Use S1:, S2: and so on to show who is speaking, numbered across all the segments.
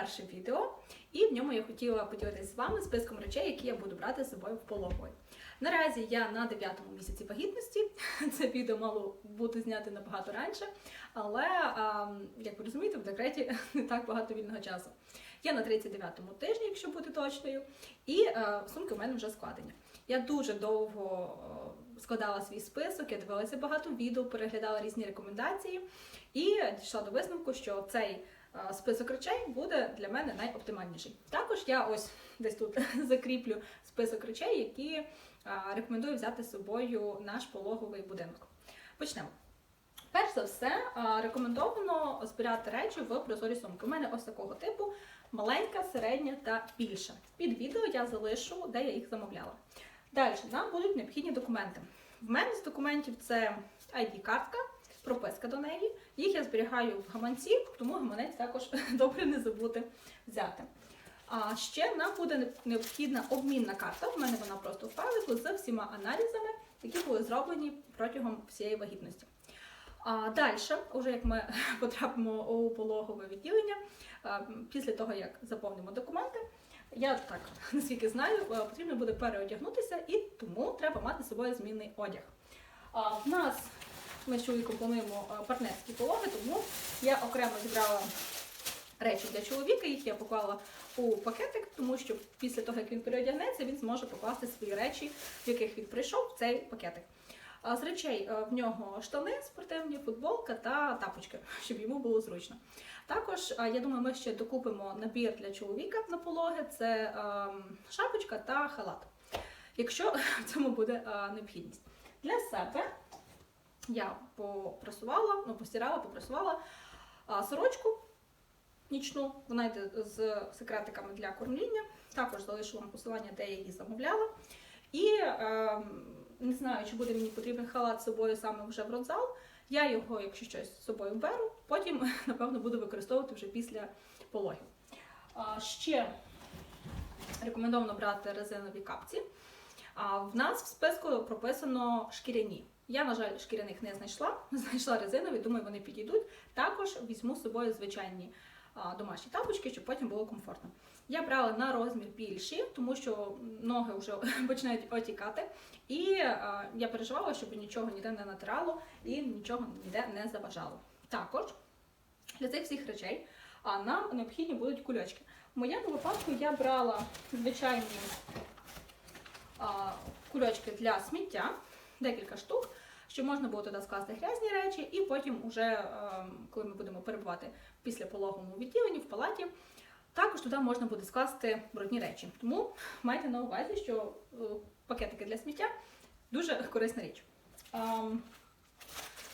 S1: перше відео, і в ньому я хотіла поділитися з вами списком речей, які я буду брати з собою в пологовий. Наразі я на 9-му місяці вагітності. Це відео мало бути знято набагато раніше, але, як ви розумієте, в декреті не так багато вільного часу. Я на 39-му тижні, якщо бути точною, і сумки в мене вже складені. Я дуже довго складала свій список, я дивилася багато відео, переглядала різні рекомендації і дійшла до висновку, що цей список речей буде для мене найоптимальніший. Також я ось десь тут закріплю список речей, які е, рекомендую взяти з собою наш пологовий будинок. Почнемо. Перш за все, е, рекомендовано збирати речі в прозорі сумки. У мене ось такого типу маленька, середня та більша. Під відео я залишу, де я їх замовляла. Далі нам будуть необхідні документи. В мене з документів це ID-картка, прописка до неї. Їх я зберігаю в гаманці, тому гаманець також добре не забути взяти. А ще нам буде необхідна обмінна карта. В мене вона просто в файлику з всіма аналізами, які були зроблені протягом всієї вагітності. А далі, уже як ми потрапимо у пологове відділення, після того як заповнимо документи, я так наскільки знаю, е, потрібно буде переодягнутися, і тому треба мати з собою змінний одяг. В нас ми з чоловіком плануємо е, партнерські пологи, тому я окремо зібрала речі для чоловіка, їх я поклала у пакетик, тому що після того, як він переодягнеться, він зможе покласти свої речі, в яких він прийшов, в цей пакетик. З речей е, в нього штани спортивні, футболка та тапочки, щоб йому було зручно. Також, е, я думаю, ми ще докупимо набір для чоловіка на пологи: це ем, шапочка та халат, якщо в цьому буде необхідність. Для себе я попрасувала, ну, постирала, попрасувала а, сорочку нічну, вона йде з секретиками для кормління. Також залишу вам посилання, де я її замовляла. І е, не знаю, чи буде мені потрібен халат з собою саме вже в родзал. Я його, якщо щось з собою беру, потім, напевно, буду використовувати вже після пологів. А, ще рекомендовано брати резинові капці. А в нас в списку прописано шкіряні. Я, на жаль, шкіряних не знайшла, знайшла резинові, думаю, вони підійдуть. Також візьму з собою звичайні домашні тапочки, щоб потім було комфортно. Я брала на розмір більші, тому що ноги вже починають отікати. І я переживала, щоб нічого ніде не натирало і нічого ніде не заважало. Також для цих всіх речей нам необхідні будуть кульочки. В моєму випадку я брала звичайні кульочки для сміття, декілька штук, щоб можна було туди скласти грязні речі, і потім, уже, е, коли ми будемо перебувати після пологовому відділенні в палаті, також туди можна буде скласти брудні речі. Тому майте на увазі, що е, пакетики для сміття дуже корисна річ. Ем,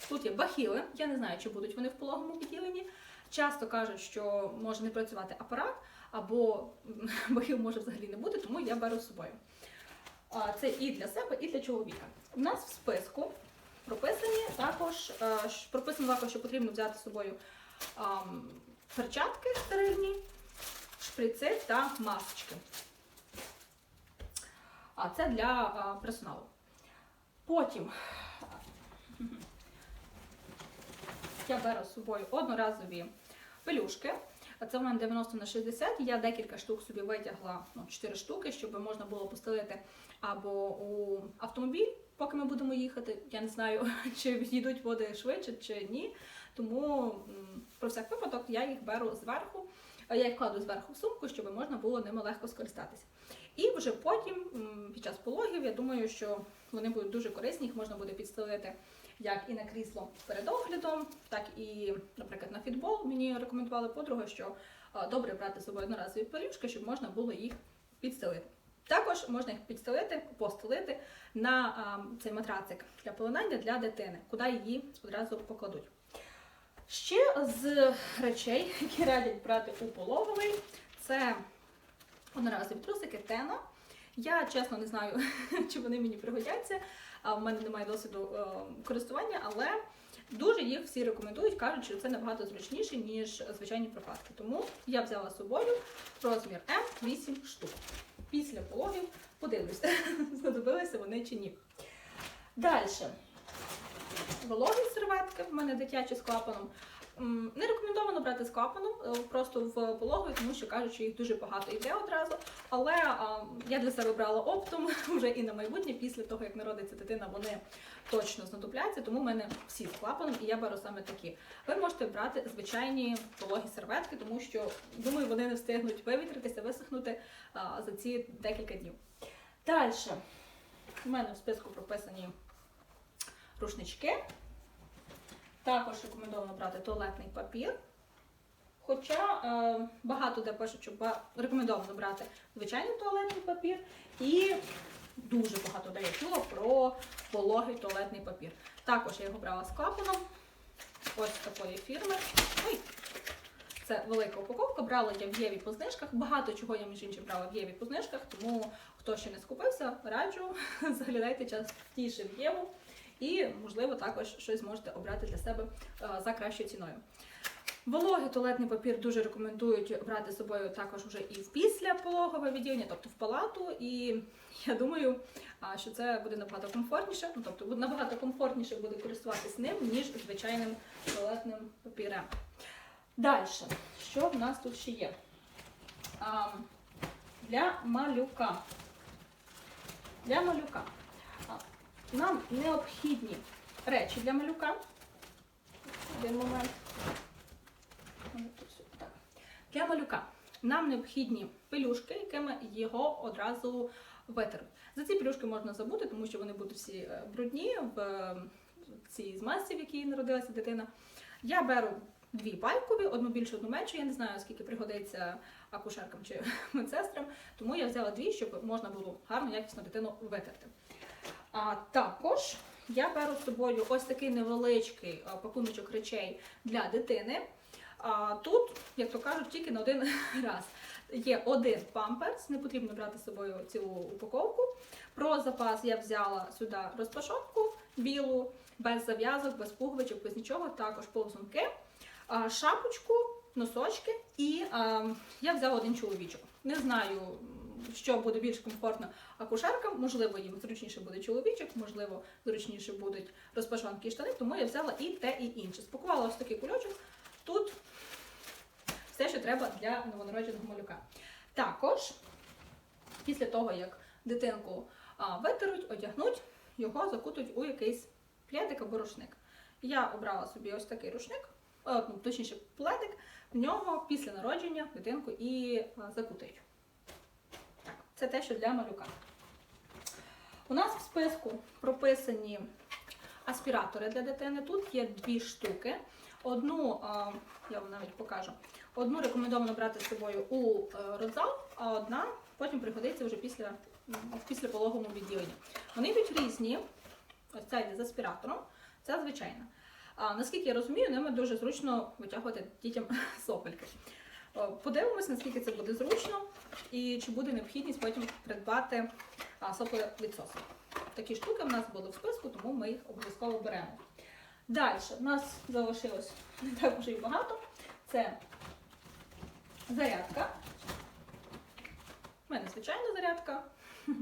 S1: Тут є бахіли, я не знаю, чи будуть вони в пологовому відділенні. Часто кажуть, що може не працювати апарат, або бахіл може взагалі не бути, тому я беру з собою. Це і для себе, і для чоловіка. У нас в списку прописані також, е, прописано також, що потрібно взяти з собою перчатки стерильні, шприци та масочки. А це для персоналу. Потім я беру з собою одноразові пелюшки. Це в мене 90 на 60. Я декілька штук собі витягла, ну, 4 штуки, щоб можна було постелити або у автомобіль, поки ми будемо їхати. Я не знаю, чи їдуть води швидше, чи ні. Тому про всяк випадок я їх беру зверху, я їх кладу зверху в сумку, щоб можна було ними легко скористатися. І вже потім, під час пологів, я думаю, що вони будуть дуже корисні, їх можна буде підстелити як і на крісло перед оглядом, так і, наприклад, на фітбол. Мені рекомендували подруга, що добре брати з собою одноразові пелюшки, щоб можна було їх підстелити. Також можна їх підстелити, постелити на а, цей матрацик для полинання для дитини, куди її одразу покладуть. Ще з речей, які радять брати у пологовий, це одноразові трусики Тена. Я чесно не знаю, чи вони мені пригодяться, в мене немає досвіду е, користування, але дуже їх всі рекомендують, кажуть, що це набагато зручніше, ніж звичайні прокладки. Тому я взяла з собою розмір М 8 штук. Після пологів подивлюся, знадобилися вони чи ні. Далі. Вологі серветки, в мене дитячі з клапаном. Не рекомендовано брати з клапаном е, просто в пологові, тому що кажуть, що їх дуже багато йде одразу. Але я для себе брала оптом вже і на майбутнє, після того як народиться дитина, вони точно знадобляться, тому в мене всі з клапаном, і я беру саме такі. Ви можете брати звичайні пологі серветки, тому що думаю, вони не встигнуть вивітритися, висохнути за ці декілька днів. Далі у мене в списку прописані рушнички. Також рекомендовано брати туалетний папір. Хоча е, багато де пишуть, що ба- рекомендовано брати звичайний туалетний папір, і дуже багато де я чула про пологий туалетний папір. Також я його брала з клапаном. Ось такої фірми. Ой, це велика упаковка. Брала я в Єві по знижках. Багато чого я між іншим брала в Єві по знижках, тому хто ще не скупився, раджу заглядайте частіше в Єву. І, можливо, також щось зможете обрати для себе е, за кращою ціною. Вологий туалетний папір дуже рекомендують брати з собою також вже і в післяпологове відділення, тобто в палату. І я думаю, що це буде набагато комфортніше. Ну, тобто набагато комфортніше буде користуватись ним, ніж звичайним туалетним папірем. Далі, що в нас тут ще є? Для малюка. Для малюка. Нам необхідні речі для малюка. Один момент. Для малюка нам необхідні пелюшки, якими його одразу витеруть. За ці пелюшки можна забути, тому що вони будуть всі е, брудні в цій змазці, в якій народилася дитина. Я беру дві байкові, одну більшу, одну меншу. Я не знаю, скільки пригодиться акушеркам чи медсестрам, тому я взяла дві, щоб можна було гарно, якісно дитину витерти. А також я беру з собою ось такий невеличкий пакуночок речей для дитини. А тут, як то кажуть, тільки на один раз. Є один памперс, не потрібно брати з собою цілу упаковку. Про запас я взяла сюди розпашонку білу, без зав'язок, без пуговичок, без нічого, також повзунки, шапочку, носочки і а, я взяла один чоловічок. Не знаю, що буде більш комфортно акушеркам, можливо, їм зручніше буде чоловічок, можливо, зручніше будуть розпашонки і штани, тому я взяла і те, і інше. Спакувала ось такий кульочок. Тут все, що треба для новонародженого малюка. Також, після того, як дитинку витеруть, одягнуть, його закутують у якийсь пледик або рушник. Я обрала собі ось такий рушник, е, ну, точніше, пледик, в нього після народження дитинку і закутають. Це те, що для малюка. У нас в списку прописані аспіратори для дитини. Тут є дві штуки. Одну, я вам навіть покажу, одну рекомендовано брати з собою у е, родзал, а одна потім пригодиться вже після, в післяпологовому відділенні. Вони йдуть різні. Ось ця йде з аспіратором, ця звичайна. А, наскільки я розумію, ними дуже зручно витягувати дітям сопельки. Е, Подивимось, наскільки це буде зручно і чи буде необхідність потім придбати соплевідсоси. Такі штуки в нас були в списку, тому ми їх обов'язково беремо. Далі в нас залишилось не так вже і багато. Це зарядка. У мене звичайна зарядка.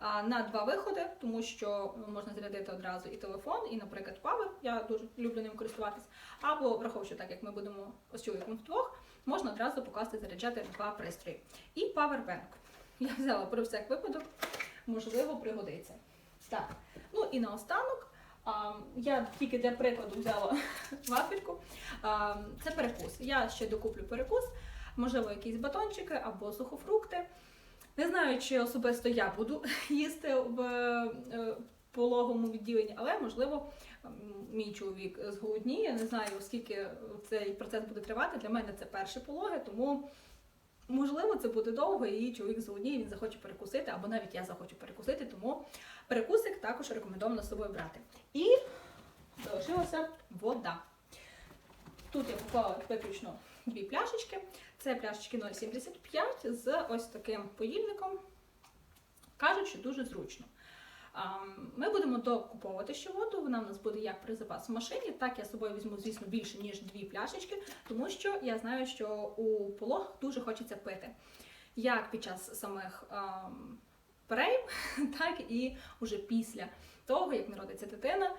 S1: На два виходи, тому що можна зарядити одразу і телефон, і, наприклад, Power. Я дуже люблю ним користуватись. Або враховуючи так, як ми будемо з чоловіком вдвох, можна одразу покласти заряджати два пристрої. І Powerbank. Я взяла про всяк випадок, можливо, пригодиться. Так, ну і наостанок. Я тільки для прикладу взяла вафельку. Це перекус. Я ще докуплю перекус, можливо, якісь батончики або сухофрукти. Не знаю, чи особисто я буду їсти в е, пологовому відділенні, але можливо мій чоловік зголодніє. Я не знаю, скільки цей процес буде тривати. Для мене це перше пологи, тому можливо це буде довго, і чоловік зголодніє, він захоче перекусити, або навіть я захочу перекусити, тому перекусик також рекомендовано з собою брати. І залишилася вода. Тут я поклала виключно дві пляшечки. Це пляшечки 0,75 з ось таким поїльником. Кажуть, що дуже зручно. Ми будемо докуповувати ще воду, вона в нас буде як при запас в машині. Так я з собою візьму, звісно, більше, ніж дві пляшечки, тому що я знаю, що у полог дуже хочеться пити. Як під час самих ам, перейм, так і уже після того, як народиться дитина,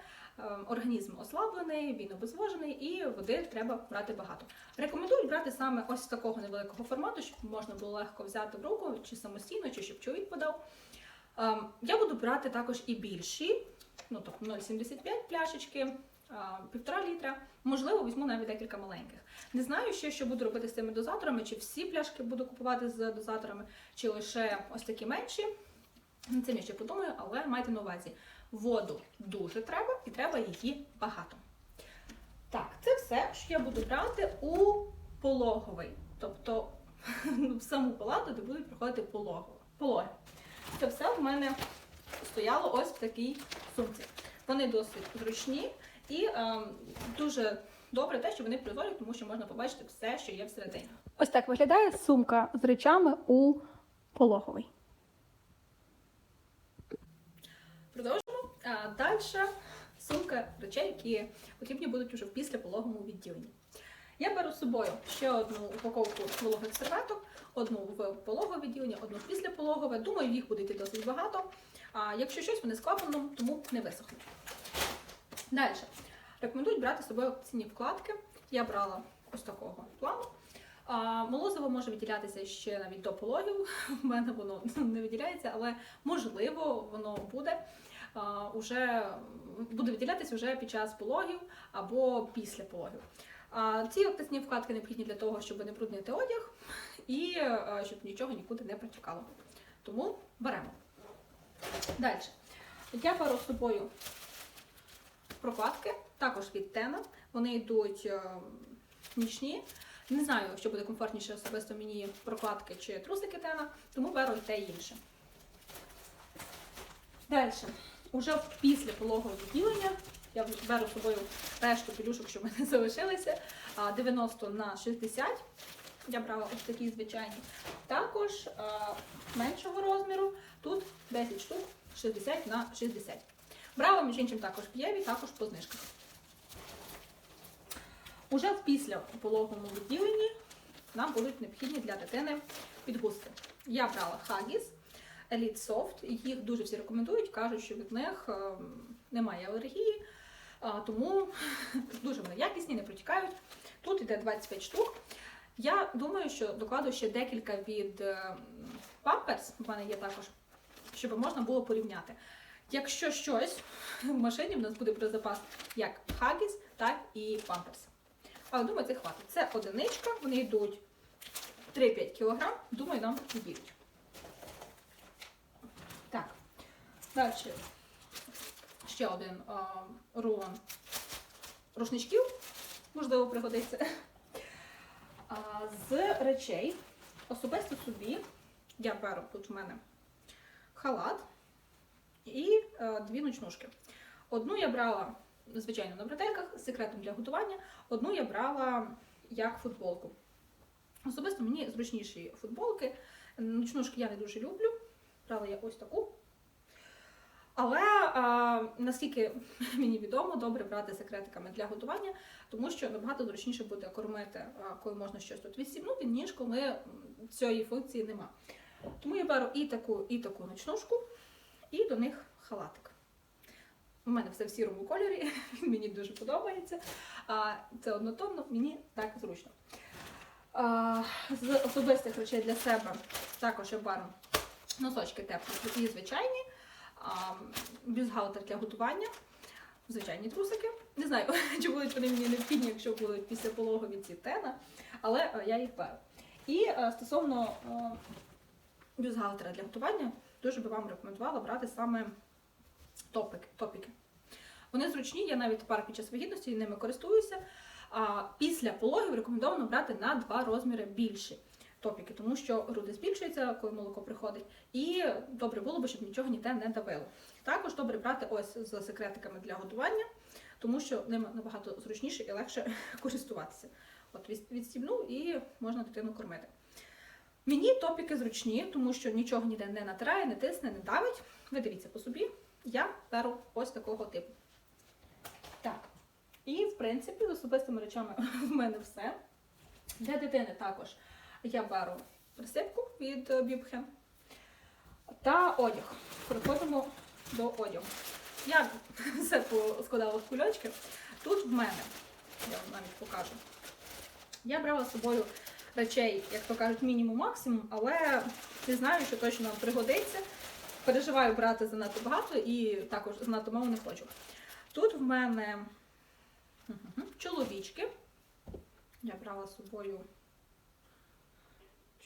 S1: організм ослаблений, він обезвожений і води треба брати багато. Рекомендую брати саме ось такого невеликого формату, щоб можна було легко взяти в руку, чи самостійно, чи щоб чоловік. Ем, Я буду брати також і більші, ну тобто 0,75 пляшечки, а, півтора літра. Можливо, візьму навіть декілька маленьких. Не знаю ще, що буду робити з цими дозаторами, чи всі пляшки буду купувати з дозаторами, чи лише ось такі менші. Над цим я ще подумаю, але майте на увазі, воду дуже треба і треба її багато. Так, це все, що я буду брати у пологовий, тобто в саму палату, де будуть проходити пологи. Це все в мене стояло ось в такій сумці. Вони досить зручні і ем, дуже добре те, що вони прозорі, тому що можна побачити все, що є всередині. Ось так виглядає сумка з речами у пологовий. Продовжимо. А, далі сумка речей, які потрібні будуть уже в післяпологовому відділенні. Я беру з собою ще одну упаковку вологих серветок, одну в пологове відділення, одну в післяпологове. Думаю, їх буде йти досить багато. А якщо щось, вони з тому не висохнуть. Далі. Рекомендують брати з собою ціні вкладки. Я брала ось такого плану. А, молозиво може виділятися ще навіть до пологів. У мене воно не виділяється, але можливо воно буде. А, уже буде виділятися вже під час пологів або після пологів. Ці оптисні вкладки необхідні для того, щоб не бруднити одяг і щоб нічого нікуди не протікало. Тому беремо. Далі. Я беру з собою прокладки, також від Тена. Вони йдуть е, нічні. Не знаю, що буде комфортніше особисто мені прокладки чи трусики Тена, тому беру і те і інше. Далі. Уже після пологового відділення я беру з собою решту пілюшок, що в мене залишилися. 90 на 60. Я брала ось такі звичайні. Також меншого розміру. Тут 10 штук 60 на 60. Брала, між іншим, також в Єві, також по знижках. Уже в після пологовому відділенні нам будуть необхідні для дитини підгузки. Я брала Huggies Elite Soft, їх дуже всі рекомендують, кажуть, що від них ем, немає алергії, тому дуже вони якісні, не протікають. Тут йде 25 штук. Я думаю, що докладу ще декілька від ем, Pampers, в мене є також, щоб можна було порівняти. Якщо щось в машині в нас буде про запас як Huggies, так і Pampers. Але думаю, це хватить. Це одиничка, вони йдуть 3-5 кг, думаю, нам підійдуть. Так, далі ще один а, рулон рушничків, можливо, пригодиться. А, з речей особисто собі я беру тут в мене халат і е, дві ночнушки. Одну я брала, звичайно, на бретельках з секретом для готування, одну я брала як футболку. Особисто мені зручніші футболки. Ночнушки я не дуже люблю. Брала я ось таку. Але а, наскільки мені відомо, добре брати секретиками для готування, тому що набагато зручніше буде кормити, коли можна щось тут відсібнути, ніж коли цієї функції нема. Тому я беру і таку, і таку ночнушку, і до них халатик. У мене все в сірому кольорі, він мені дуже подобається. Це однотонно, мені так зручно. З особистих речей для себе також я беру носочки теплі і звичайні, бюстгальтер для готування, звичайні трусики. Не знаю, чи будуть вони мені необхідні, якщо будуть після пологові ці тена, але е, я їх беру. І е, стосовно е, бюстгальтера для готування, дуже би вам рекомендувала брати саме топики. топіки. Вони зручні, я навіть тепер під час вагітності ними користуюся. А після пологів рекомендовано брати на два розміри більші топіки, тому що груди збільшуються, коли молоко приходить, і добре було б, щоб нічого ніде не давило. Також добре брати ось з секретиками для готування, тому що ними набагато зручніше і легше користуватися. От відстібнув і можна дитину кормити. Мені топіки зручні, тому що нічого ніде не натирає, не тисне, не давить. Ви дивіться по собі. Я беру ось такого типу. Так. І, в принципі, з особистими речами в мене все. Для дитини також я беру присипку від е, та одяг. Переходимо до одягу. Я все поскладала в кульочки. Тут в мене, я вам навіть покажу. Я брала з собою речей, як то кажуть, мінімум-максимум, але не знаю, що точно нам пригодиться. Переживаю брати занадто багато і також занадто мало не хочу. Тут в мене чоловічки. Я брала з собою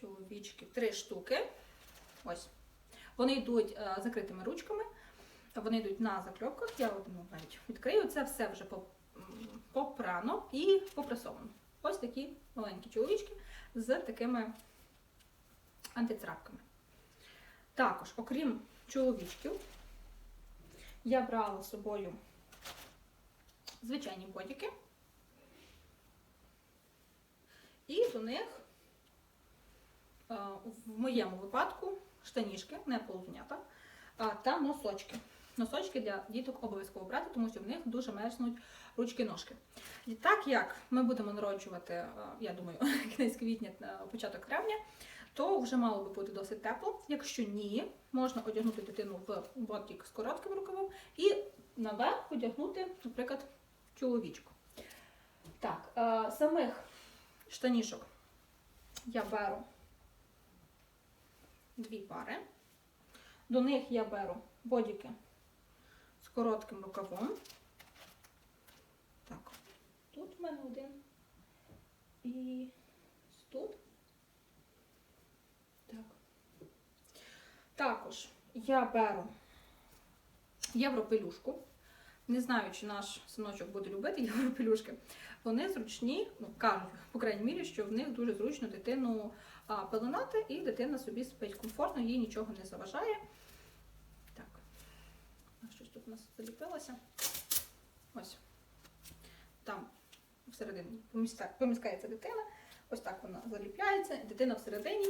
S1: чоловічки три штуки. Ось. Вони йдуть е, закритими ручками, вони йдуть на закльопках. Я одну навіть відкрию. Це все вже попрано і попресовано. Ось такі маленькі чоловічки з такими антицарапками. Також, окрім чоловічків, я брала з собою звичайні бодіки. І до них, в моєму випадку, штанішки, не полотнята, а, та носочки. Носочки для діток обов'язково брати, тому що в них дуже мерзнуть ручки-ножки. І так як ми будемо народжувати, е, я думаю, кінець квітня, е, початок травня, то вже мало би бути досить тепло. Якщо ні, можна одягнути дитину в ботик з коротким рукавом і наверх одягнути, наприклад, чоловічку. Так, е, самих штанішок я беру дві пари. До них я беру бодіки з коротким рукавом. Так, тут в мене один. І тут. Так. Також я беру європелюшку. Не знаю, чи наш синочок буде любити європелюшки. Вони зручні, ну кажуть, по крайній мірі, що в них дуже зручно дитину пеленати, і дитина собі спить комфортно, їй нічого не заважає. Так, щось тут у нас заліпилося. Ось. Там всередині поміскається дитина. Ось так вона заліпляється, дитина всередині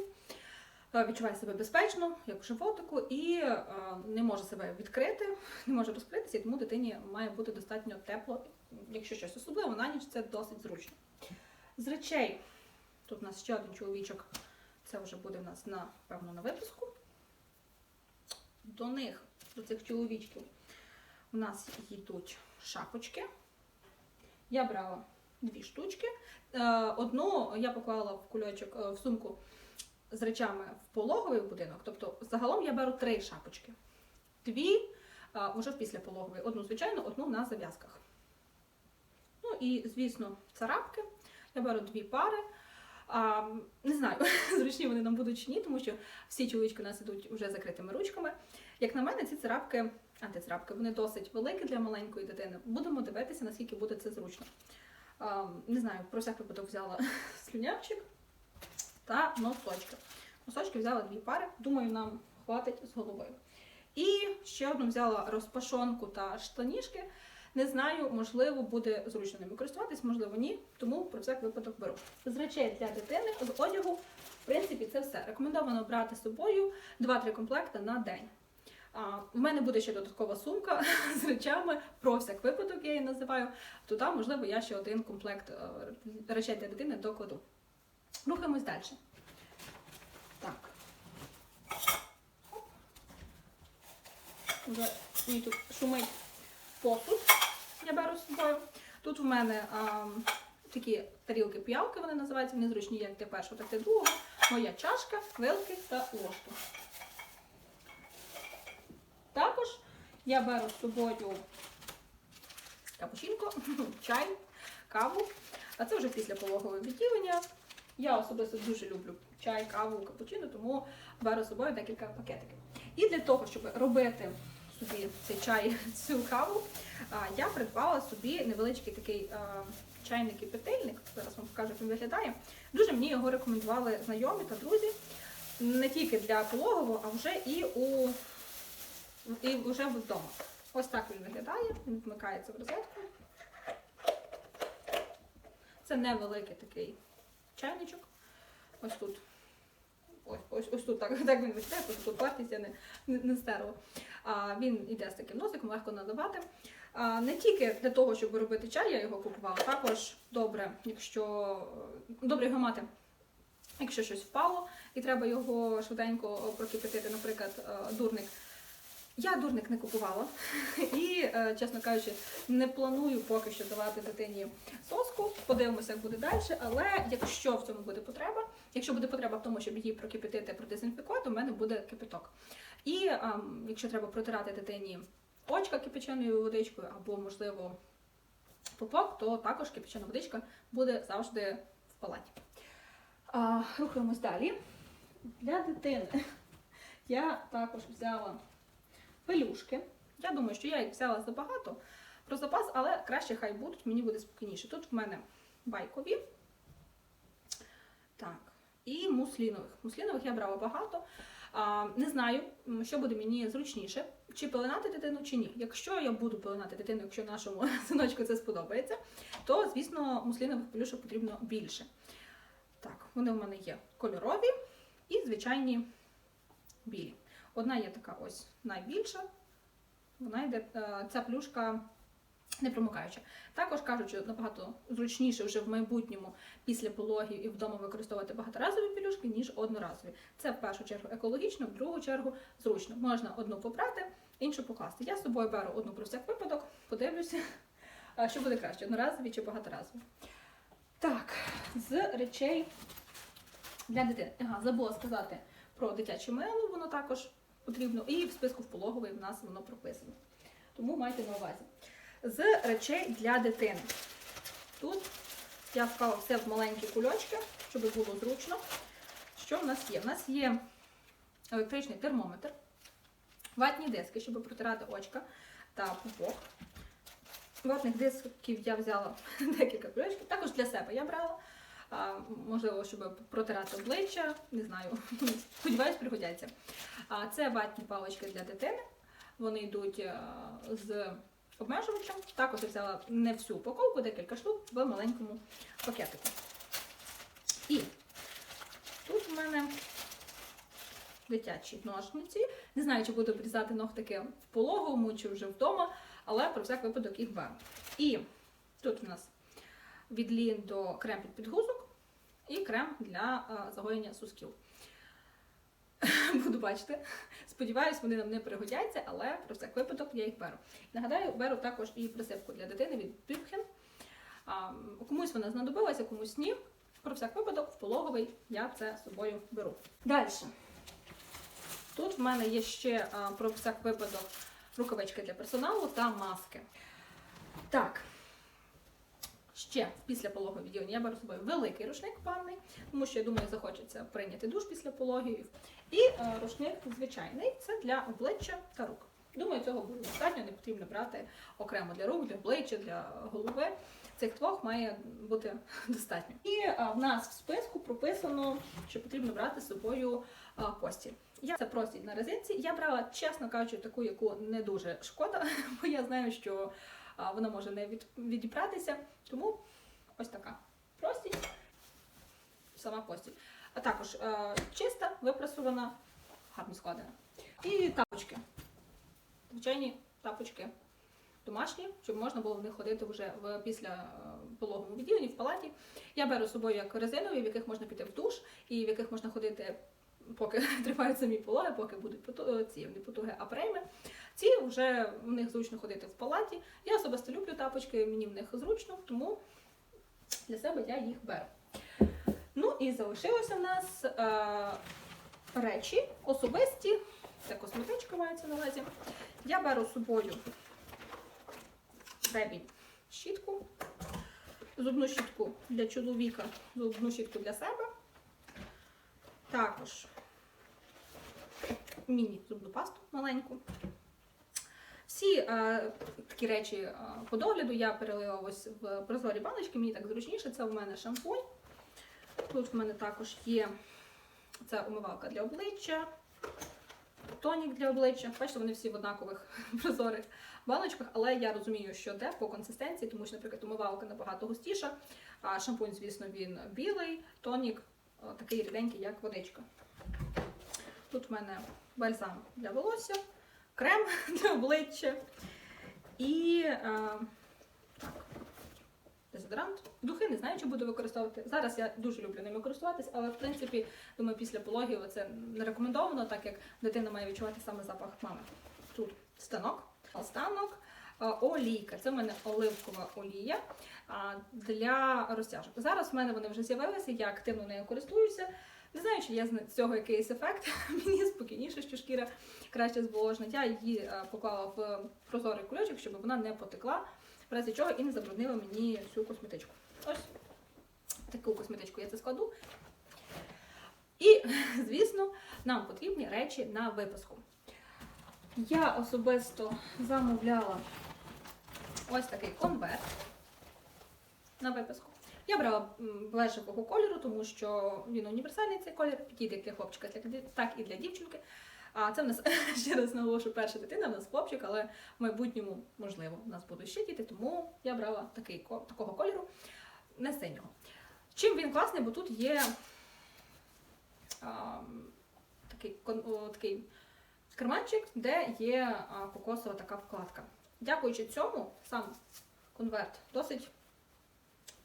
S1: відчуває себе безпечно, як в животику, і е, не може себе відкрити, не може розкритися, і тому дитині має бути достатньо тепло, якщо щось особливо, на ніч це досить зручно. З речей, тут у нас ще один чоловічок, це вже буде в нас на, певно, на випуску. До них, до цих чоловічків, у нас йдуть шапочки. Я брала дві штучки. Е, Одну я поклала в кульочок е, в сумку з речами в пологовий будинок. Тобто, загалом я беру три шапочки. Дві а, уже в післяпологовий. Одну, звичайно, одну на зав'язках. Ну і, звісно, царапки. Я беру дві пари. А, не знаю, зручні вони нам будуть чи ні, тому що всі чоловічки у нас ідуть вже закритими ручками. Як на мене, ці царапки, антицарапки, вони досить великі для маленької дитини. Будемо дивитися, наскільки буде це зручно. А, не знаю, про всяк випадок взяла слюнявчик та носочки. Носочки взяла дві пари, думаю, нам хватить з головою. І ще одну взяла розпашонку та штанішки. Не знаю, можливо, буде зручно ними користуватись, можливо, ні. Тому про всяк випадок беру. З речей для дитини, з одягу, в принципі, це все. Рекомендовано брати з собою 2-3 комплекти на день. В мене буде ще додаткова сумка з речами, про всяк випадок я її називаю. Туди, можливо, я ще один комплект е, речей для дитини докладу. Рухаємось далі. Так. Вже мій тут шумить посуд. Я беру з собою. Тут в мене а, такі тарілки-п'явки, вони називаються, вони зручні як для першого, так і другого. Моя чашка, вилки та ложки. Також я беру з собою капучинко, чай, каву. А це вже після пологового відділення. Я особисто дуже люблю чай, каву, капучино, тому беру з собою декілька пакетиків. І для того, щоб робити собі цей чай, цю каву, я придбала собі невеличкий такий чайник і петельник. Зараз вам покажу, як він виглядає. Дуже мені його рекомендували знайомі та друзі. Не тільки для пологового, а вже і у і вже вдома. Ось так він виглядає, він вмикається в розетку. Це невеликий такий чайничок. Ось тут. Ось, ось, ось тут так, так він виглядає, просто тут вартість я не, не, не стерла. А, він йде з таким носиком, легко наливати. А, не тільки для того, щоб робити чай, я його купувала, також добре, якщо добре його мати. Якщо щось впало і треба його швиденько прокипятити, наприклад, е, дурник Я дурник не купувала і, е, чесно кажучи, не планую поки що давати дитині соску. Подивимося, як буде далі. Але якщо в цьому буде потреба, якщо буде потреба в тому, щоб її прокипятити, продезінфікувати, у мене буде кипяток. І ем, якщо треба протирати дитині очка кипяченою водичкою або, можливо, попок, то також кипячена водичка буде завжди в палаті. Рухаємось далі. Для дитини я також взяла пелюшки. Я думаю, що я їх взяла забагато про запас, але краще хай будуть, мені буде спокійніше. Тут в мене байкові. Так, і муслінових. Муслінових я брала багато. А, не знаю, що буде мені зручніше, чи пеленати дитину, чи ні. Якщо я буду пеленати дитину, якщо нашому синочку це сподобається, то, звісно, муслінових пелюшок потрібно більше. Так, вони у мене є кольорові і звичайні білі. Одна є така ось найбільша. Вона йде, е, ця плюшка не промокаюча. Також кажуть, що набагато зручніше вже в майбутньому після пологів і вдома використовувати багаторазові пелюшки, ніж одноразові. Це в першу чергу екологічно, в другу чергу зручно. Можна одну побрати, іншу покласти. Я з собою беру одну про всяк випадок, подивлюся, що буде краще, одноразові чи багаторазові. Так, з речей для дитини. Ага, забула сказати про дитяче мило, воно також потрібно. І в списку в пологовий в нас воно прописано. Тому майте на увазі. З речей для дитини. Тут я вклала все в маленькі кульочки, щоб було зручно. Що в нас є? У нас є електричний термометр, ватні диски, щоб протирати очка та пупок. Ватних дисків я взяла декілька кульочків. Також для себе я брала. Можливо, щоб протирати обличчя, не знаю. Сподіваюсь, пригодяться. Це ватні палички для дитини. Вони йдуть е, з обмежувачем. Також я взяла не всю упаковку, декілька штук в маленькому пакетику. І тут в мене дитячі ножниці. Не знаю, чи буду обрізати ногтики в пологовому чи вже вдома, але про всяк випадок їх беру. І тут у нас від лін до крем під підгузок і крем для е, загоєння сусків. Буду бачити. Сподіваюсь, вони нам не пригодяться, але про всяк випадок я їх беру. Нагадаю, беру також і присипку для дитини від Бюбхен. Комусь вона знадобилася, комусь ні. Про всяк випадок, в пологовий я це з собою беру. Далі. Тут в мене є ще про всяк випадок рукавички для персоналу та маски. Так. Ще після пологового відділення я беру з собою великий рушник ванний, тому що я думаю, захочеться прийняти душ після пологів. І е, рушник звичайний це для обличчя та рук. Думаю, цього буде достатньо, не потрібно брати окремо для рук, для обличчя, для голови. Цих двох має бути достатньо. І е, в нас в списку прописано, що потрібно брати з собою е, постіль. Я це простіль на резинці. Я брала, чесно кажучи, таку, яку не дуже шкода, бо я знаю, що а, вона може не від, відібратися. Тому ось така простіль, сама постіль. А також е, чиста, випрасована, гарно складена. І тапочки. Звичайні тапочки домашні, щоб можна було в них ходити вже в після е, пологовому відділенні, в палаті. Я беру з собою як резинові, в яких можна піти в душ, і в яких можна ходити, поки тривають самі пологи, поки будуть поту- ці не потуги, а прийми. Ці вже в них зручно ходити в палаті. Я особисто люблю тапочки, мені в них зручно, тому для себе я їх беру. Ну і залишилося в нас е, речі особисті, це косметичка мається на увазі. Я беру з собою ребінь щітку, зубну щітку для чоловіка, зубну щітку для себе. Також міні-зубну пасту маленьку. Всі е, такі речі е, по догляду я перелила ось в прозорі баночки, мені так зручніше. Це у мене шампунь. Тут в мене також є це умивалка для обличчя, тонік для обличчя. Бачите, вони всі в однакових прозорих баночках, але я розумію, що де по консистенції, тому що, наприклад, умивалка набагато густіша, а шампунь, звісно, він білий, тонік о, такий ріденький, як водичка. Тут в мене бальзам для волосся, крем для обличчя і е, так, дезодорант. Духи не знаю, чи буду використовувати. Зараз я дуже люблю ними користуватись, але в принципі, думаю, після пологів це не рекомендовано, так як дитина має відчувати саме запах мами. Тут станок. Станок олійка. Це в мене оливкова олія для розтяжок. Зараз в мене вони вже з'явилися, я активно нею користуюся. Не знаю, чи є з цього якийсь ефект. Мені спокійніше, що шкіра краще зволожена. Я її поклала в прозорий кульочок, щоб вона не потекла, в разі чого і не забруднила мені всю косметичку. Ось таку косметичку я це складу. І, звісно, нам потрібні речі на випуску. Я особисто замовляла ось такий конверт на виписку. Я брала м, кольору, тому що він універсальний цей колір, підійде для хлопчика, так і для- дівчинки. А це в нас ще раз наголошую, перша дитина, в нас хлопчик, але в майбутньому, можливо, в нас будуть ще діти, тому я брала такий, такого кольору, не синього. Чим він класний, бо тут є а, такий, о, такий карманчик, де є а, кокосова така вкладка. Дякуючи цьому, сам конверт досить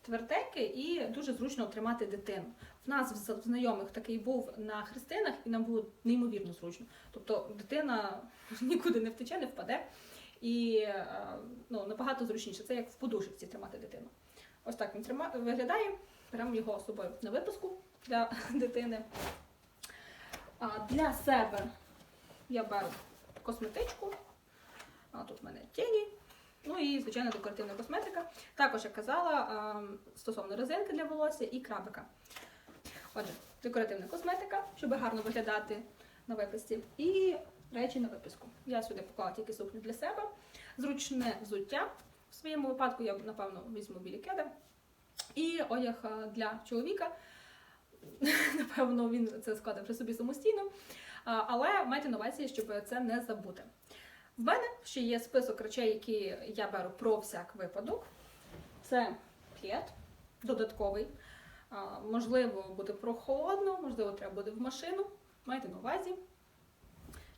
S1: тверденький і дуже зручно тримати дитину. В нас в знайомих такий був на хрестинах, і нам було неймовірно зручно. Тобто дитина нікуди не втече, не впаде. І е, ну, набагато зручніше. Це як в подушечці тримати дитину. Ось так він трима... виглядає. Беремо його собою на випуску для дитини. А для себе я беру косметичку. А тут в мене тіні. Ну і, звичайно, декоративна косметика. Також я казала стосовно резинки для волосся і крабика. Отже, декоративна косметика, щоб гарно виглядати на виписці. І речі на виписку. Я сюди поклала тільки сукню для себе. Зручне взуття. В своєму випадку я, напевно, візьму білі кеди. І одяг для чоловіка. Напевно, він це складе при собі самостійно. Але майте на увазі, щоб це не забути. В мене ще є список речей, які я беру про всяк випадок. Це плед додатковий. Можливо, буде прохолодно, можливо, треба буде в машину. Майте на увазі.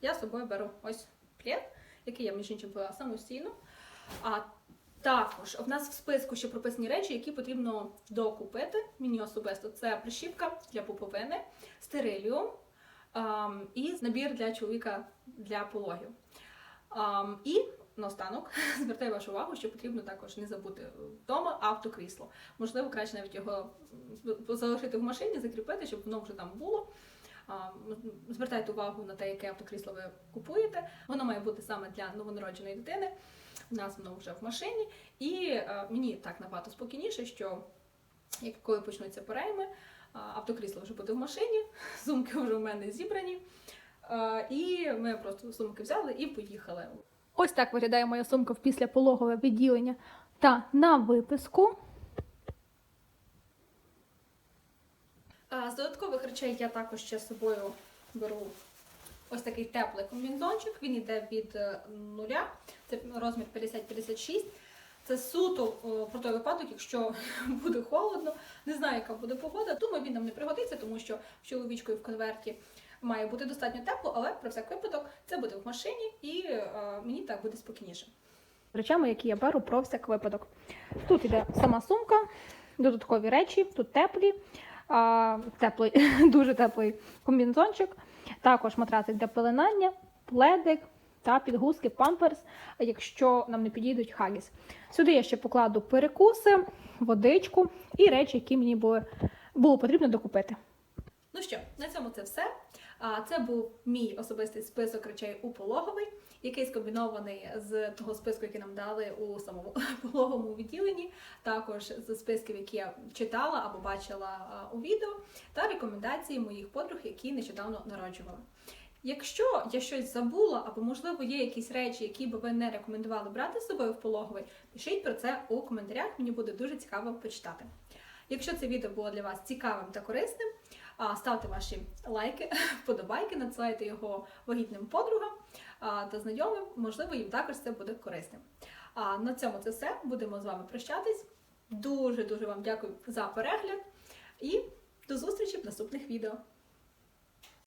S1: Я з собою беру ось плед, який я між іншим пила самостійно. А також в нас в списку ще прописані речі, які потрібно докупити. Мені особисто це прищіпка для пуповини, стериліум і набір для чоловіка для пологів. Ам, і наостанок звертаю вашу увагу, що потрібно також не забути вдома автокрісло. Можливо, краще навіть його залишити в машині, закріпити, щоб воно вже там було. Звертайте увагу на те, яке автокрісло ви купуєте. Воно має бути саме для новонародженої дитини. У нас воно вже в машині. І е, мені так набагато спокійніше, що як коли почнуться перейми, автокрісло вже буде в машині, сумки вже в мене зібрані. Е, І ми просто сумки взяли і поїхали.
S2: Ось так виглядає моя сумка в післяпологове відділення та на виписку.
S1: З додаткових речей я також ще з собою беру ось такий теплий комбінзончик. Він йде від е, нуля, це розмір 50-56. Це суто про той випадок, якщо буде холодно, не знаю, яка буде погода. Думаю, він нам не пригодиться, тому що в чоловічку в конверті має бути достатньо тепло, але про всяк випадок це буде в машині і е, мені так буде спокійніше.
S2: Речами, які я беру про всяк випадок. Тут іде сама сумка, додаткові речі, тут теплі, а, теплий, дуже теплий комбінзончик, також матрацик для пеленання, пледик та підгузки памперс, якщо нам не підійдуть хагіс. Сюди я ще покладу перекуси, водичку і речі, які мені було, було потрібно докупити.
S1: Ну що, на цьому це все. А це був мій особистий список речей у пологовий, який скомбінований з того списку, який нам дали у самому пологовому відділенні, також з списків, які я читала або бачила у відео, та рекомендації моїх подруг, які нещодавно народжували. Якщо я щось забула, або можливо є якісь речі, які би ви не рекомендували брати з собою в пологовий, пишіть про це у коментарях. Мені буде дуже цікаво почитати. Якщо це відео було для вас цікавим та корисним, ставте ваші лайки, вподобайки, надсилайте його вагітним подругам та знайомим. Можливо, їм також це буде корисним. На цьому це все. Будемо з вами прощатись. Дуже дуже вам дякую за перегляд і до зустрічі в наступних відео.